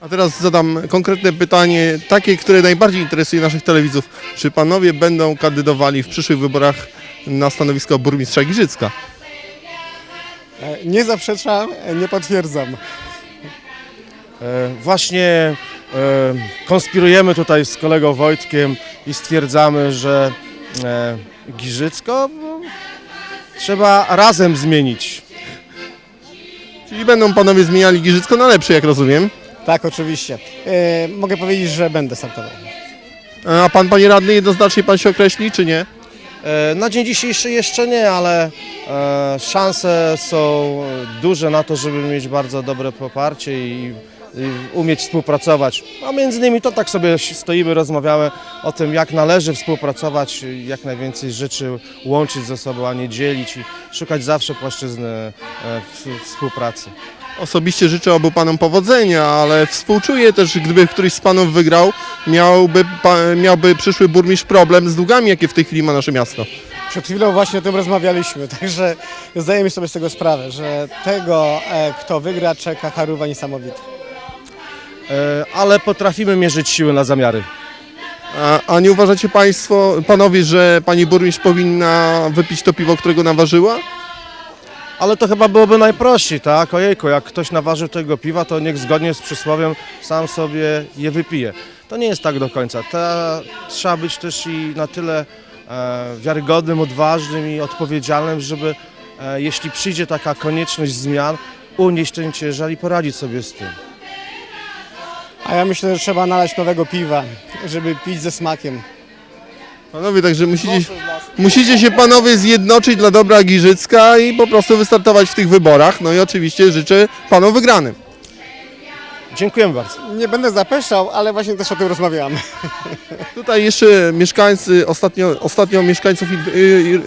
A teraz zadam konkretne pytanie, takie, które najbardziej interesuje naszych telewidzów. Czy panowie będą kandydowali w przyszłych wyborach na stanowisko burmistrza Giżycka? E, Nie zaprzeczam, e, nie potwierdzam. E, Właśnie e, konspirujemy tutaj z kolegą Wojtkiem i stwierdzamy, że e, Giżycko no, trzeba razem zmienić. Czyli będą panowie zmieniali Giżycko na lepsze, jak rozumiem. Tak, oczywiście. E, mogę powiedzieć, że będę startował. A pan, panie radny, jednoznacznie pan się określi, czy nie? E, Na dzień dzisiejszy jeszcze nie, ale e, szanse są duże na to, żeby mieć bardzo dobre poparcie i, i umieć współpracować. A między innymi to tak sobie stoimy, rozmawiamy o tym, jak należy współpracować, jak najwięcej rzeczy łączyć ze sobą, a nie dzielić i szukać zawsze płaszczyzny e, w- współpracy. Osobiście życzę obu panom powodzenia, ale współczuję też, gdyby któryś z panów wygrał, miałby, pa, miałby przyszły burmistrz problem z długami, jakie w tej chwili ma nasze miasto. Przed chwilą właśnie o tym rozmawialiśmy, także zdajemy sobie z tego sprawę, że tego, e, kto wygra, czeka haruwa niesamowita. E, Ale potrafimy mierzyć siły na zamiary. A, a nie uważacie państwo, panowie, że pani burmistrz powinna wypić to piwo, którego naważyła? Ale to chyba byłoby najprościej, tak? Ojejku, jak ktoś naważył tego piwa, to niech zgodnie z przysłowiem sam sobie je wypije. To nie jest tak do końca. Ta, trzeba być też i na tyle e, wiarygodnym, odważnym i odpowiedzialnym, żeby e, jeśli przyjdzie taka konieczność zmian, unieść ten ciężar i poradzić sobie z tym. A ja myślę, że trzeba nalać nowego piwa, żeby pić ze smakiem. Panowie, także musicie, musicie się panowie zjednoczyć dla dobra Giżycka i po prostu wystartować w tych wyborach. No i oczywiście życzę panom wygranym. Dziękujemy bardzo. Nie będę zapeszał, ale właśnie też o tym rozmawiamy. Tutaj jeszcze mieszkańcy, ostatnio, ostatnio mieszkańców in, y, y,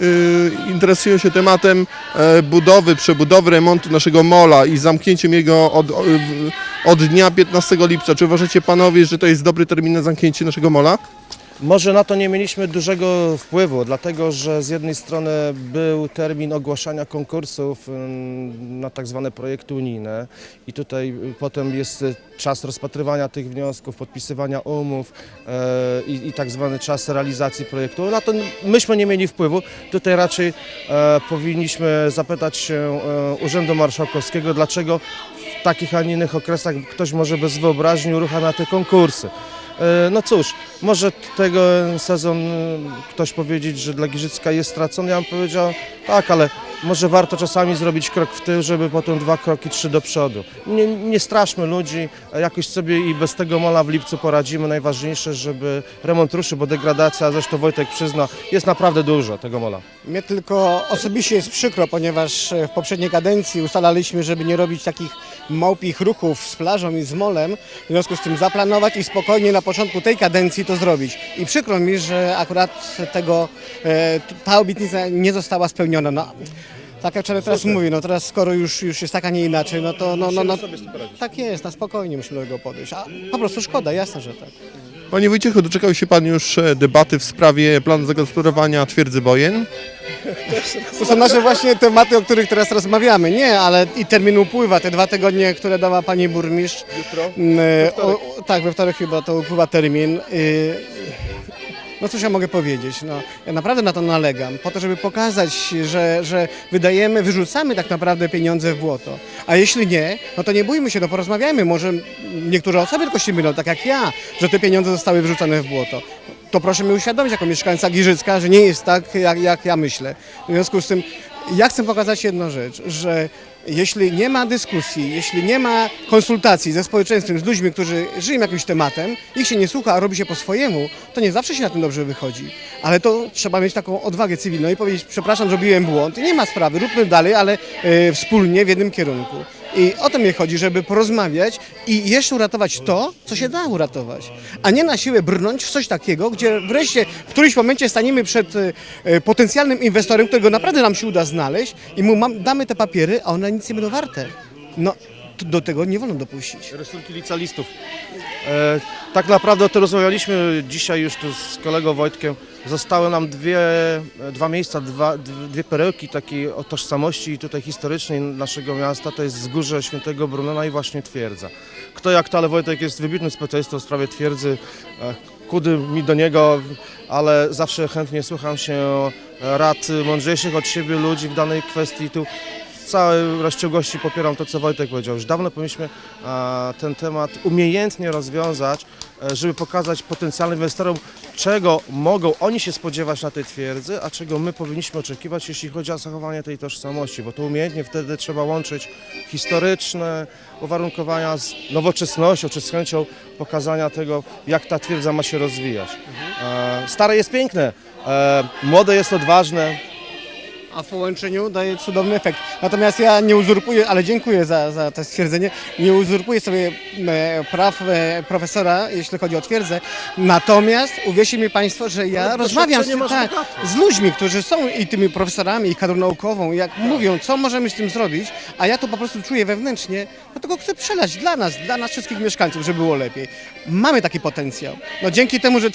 y, interesują się tematem e, budowy, przebudowy, remontu naszego mola i zamknięciem jego od, o- w- od dnia 15 lipca. Czy uważacie panowie, że to jest dobry termin na zamknięcie naszego mola? Może na to nie mieliśmy dużego wpływu, dlatego że z jednej strony był termin ogłaszania konkursów ym, na tak zwane projekty unijne i tutaj y, potem jest y, czas rozpatrywania tych wniosków, podpisywania umów e, i, i tak zwany czas realizacji projektu. Na to myśmy nie mieli wpływu. Tutaj raczej e, powinniśmy zapytać się e, Urzędu Marszałkowskiego, dlaczego takich, a nie innych okresach ktoś może bez wyobraźni uruchamia te konkursy. E, No cóż, może tego sezon e, ktoś powiedzieć, że dla Giżycka jest stracony. Ja bym powiedział, tak, ale może warto czasami zrobić krok w tył, żeby potem dwa kroki, trzy do przodu. Nie, nie straszmy ludzi, jakoś sobie i bez tego mola w lipcu poradzimy. Najważniejsze, żeby remont ruszył, bo degradacja, zresztą Wojtek przyzna, jest naprawdę dużo tego mola. Mnie tylko osobiście jest przykro, ponieważ w poprzedniej kadencji ustalaliśmy, żeby nie robić takich małpich ruchów z plażą i z molem, w związku z tym zaplanować i spokojnie na początku tej kadencji to zrobić. I przykro mi, że akurat tego, e, ta obietnica nie została spełniona. No, tak jak wczoraj teraz mówię, no teraz skoro już, już jest tak, a nie inaczej, no to no, no, no, tak jest, na spokojnie musimy do tego podejść. A po prostu szkoda, jasne, że tak. Panie Wojciechu, doczekał się pan już e, debaty w sprawie planu zagospodarowania twierdzy Bojen. To są nasze właśnie tematy, o których teraz rozmawiamy. Nie, ale i termin upływa, te dwa tygodnie, które dała pani burmistrz. Jutro? Mm, O, tak, we wtorek chyba to upływa termin. Y, No cóż ja mogę powiedzieć, no, ja naprawdę na to nalegam, po to, żeby pokazać, że, że wydajemy, wyrzucamy tak naprawdę pieniądze w błoto. A jeśli nie, no to nie bójmy się, no porozmawiajmy, może niektóre osoby tylko się mylą, tak jak ja, że te pieniądze zostały wyrzucone w błoto. To proszę mi uświadomić jako mieszkańca Giżycka, że nie jest tak, jak, jak ja myślę. W związku z tym ja chcę pokazać jedną rzecz, że jeśli nie ma dyskusji, jeśli nie ma konsultacji ze społeczeństwem, z ludźmi, którzy żyją jakimś tematem, ich się nie słucha, a robi się po swojemu, to nie zawsze się na tym dobrze wychodzi. Ale to trzeba mieć taką odwagę cywilną i powiedzieć, przepraszam, zrobiłem błąd, nie ma sprawy, róbmy dalej, ale e, wspólnie w jednym kierunku. I o to mnie chodzi, żeby porozmawiać i jeszcze uratować to, co się da uratować. A nie na siłę brnąć w coś takiego, gdzie wreszcie w którymś momencie staniemy przed e, e, potencjalnym inwestorem, którego naprawdę nam się uda znaleźć i mu damy te papiery, a one nic nie będą warte. No, do tego nie wolno dopuścić. Rysunki licealistów. E, tak naprawdę o tym rozmawialiśmy dzisiaj już tu z kolegą Wojtkiem. Zostały nam dwie, dwa miejsca, dwa, dwie perełki takiej o tożsamości tutaj historycznej naszego miasta. To jest Wzgórze Świętego Brunona i właśnie Twierdza. Kto jak to, ale Wojtek jest wybitnym specjalistą w sprawie twierdzy. E, Kudy mi do niego, ale zawsze chętnie słucham się rad mądrzejszych od siebie ludzi w danej kwestii. Tu całej rozciągłości popieram to, co Wojtek powiedział. Już dawno powinniśmy ten temat umiejętnie rozwiązać, e, żeby pokazać potencjalnym inwestorom, czego mogą oni się spodziewać na tej twierdzy, a czego my powinniśmy oczekiwać, jeśli chodzi o zachowanie tej tożsamości, bo to umiejętnie wtedy trzeba łączyć historyczne uwarunkowania z nowoczesnością, czy z chęcią pokazania tego, jak ta twierdza ma się rozwijać. E, Stare jest piękne, e, młode jest odważne, A w połączeniu daje cudowny efekt. Natomiast ja nie uzurpuję, ale dziękuję za, za to stwierdzenie, nie uzurpuję sobie e, praw e, profesora, jeśli chodzi o twierdzę. Natomiast uwierzcie mi Państwo, że ja rozmawiam z, tak, z ludźmi, którzy są i tymi profesorami, i kadrą naukową, jak mówią, co możemy z tym zrobić, a ja to po prostu czuję wewnętrznie, dlatego chcę przelać dla nas, dla nas wszystkich mieszkańców, żeby było lepiej. Mamy taki potencjał. No dzięki temu, że